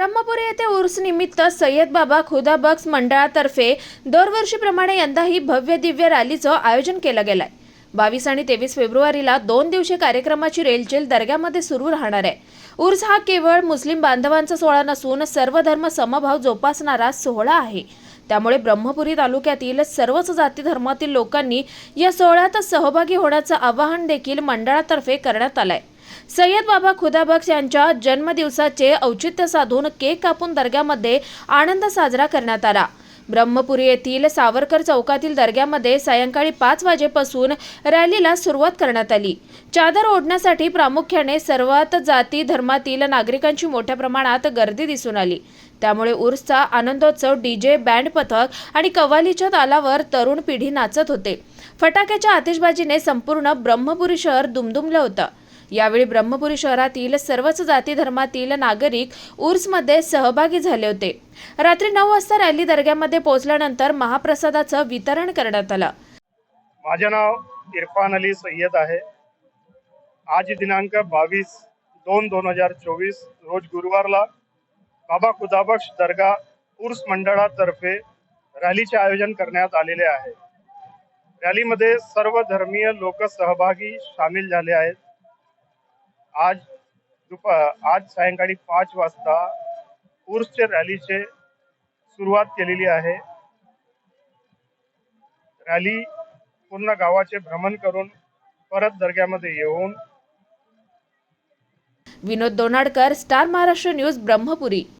ब्रह्मपुरी येथे उर्स निमित्त सय्यद बाबा खुदाबक्स मंडळातर्फे दरवर्षीप्रमाणे यंदाही भव्य दिव्य रॅलीचं आयोजन केलं गेलंय. बावीस आणि तेवीस फेब्रुवारीला दोन दिवसीय कार्यक्रमाची रेलचेल दर्ग्यामध्ये सुरू राहणार आहे. उर्स हा केवळ मुस्लिम बांधवांचा सोहळा नसून सर्व धर्म समभाव जोपासणारा सोहळा आहे. त्यामुळे ब्रह्मपुरी तालुक्यातील सर्वच जाती धर्मातील लोकांनी या सोहळ्यात सहभागी होण्याचं आवाहन देखील मंडळातर्फे करण्यात आलंय. सय्यद बाबा खुदाबक्ष यांच्या जन्मदिवसाचे औचित्य साधून केक कापून दर्ग्यामध्ये आनंद साजरा करण्यात आला. ब्रह्मपुरी येथील सावरकर चौकातील दर्ग्यामध्ये सायंकाळी पाच वाजेपासून रॅलीला सुरुवात करण्यात आली. चादर ओढण्यासाठी प्रामुख्याने सर्वात जाती धर्मातील नागरिकांची मोठ्या प्रमाणात गर्दी दिसून आली. त्यामुळे उर्सचा आनंदोत्सव डीजे बँड पथक आणि कव्वालीच्या तालावर तरुण पिढी नाचत होते. फटाक्याच्या आतिषबाजीने संपूर्ण ब्रह्मपुरी शहर दुमदुमलं होतं. यावेळी ब्रह्मपुरी शहरातील सर्वच जाती धर्मातील नागरिक उर्समध्ये सहभागी झाले होते. रात्री नऊ वाजता रॅली दर्ग्यामध्ये पोहोचल्यानंतर महाप्रसादाचं वितरण करण्यात आलं. माझे नाव इरफान अली सय्यद आहे. आज दिनांक बावीस दोन दोन हजार चोवीस रोज गुरुवारला बाबा खुदाबक्ष दर्गा उर्स मंडळातर्फे रॅलीचे आयोजन करण्यात आलेले आहे. रॅलीमध्ये सर्व धर्मीय लोक सहभागी सामील झाले आहेत. आज दुपा आज सायंकाळी पाच वाजता उर्सचे रॅलीचे सुरुवात केलेली आहे. रॅली पूर्ण गावाचे भ्रमण करून परत दर्ग्यामध्ये येऊन विनोद दोनाडकर स्टार महाराष्ट्र न्यूज ब्रह्मपुरी.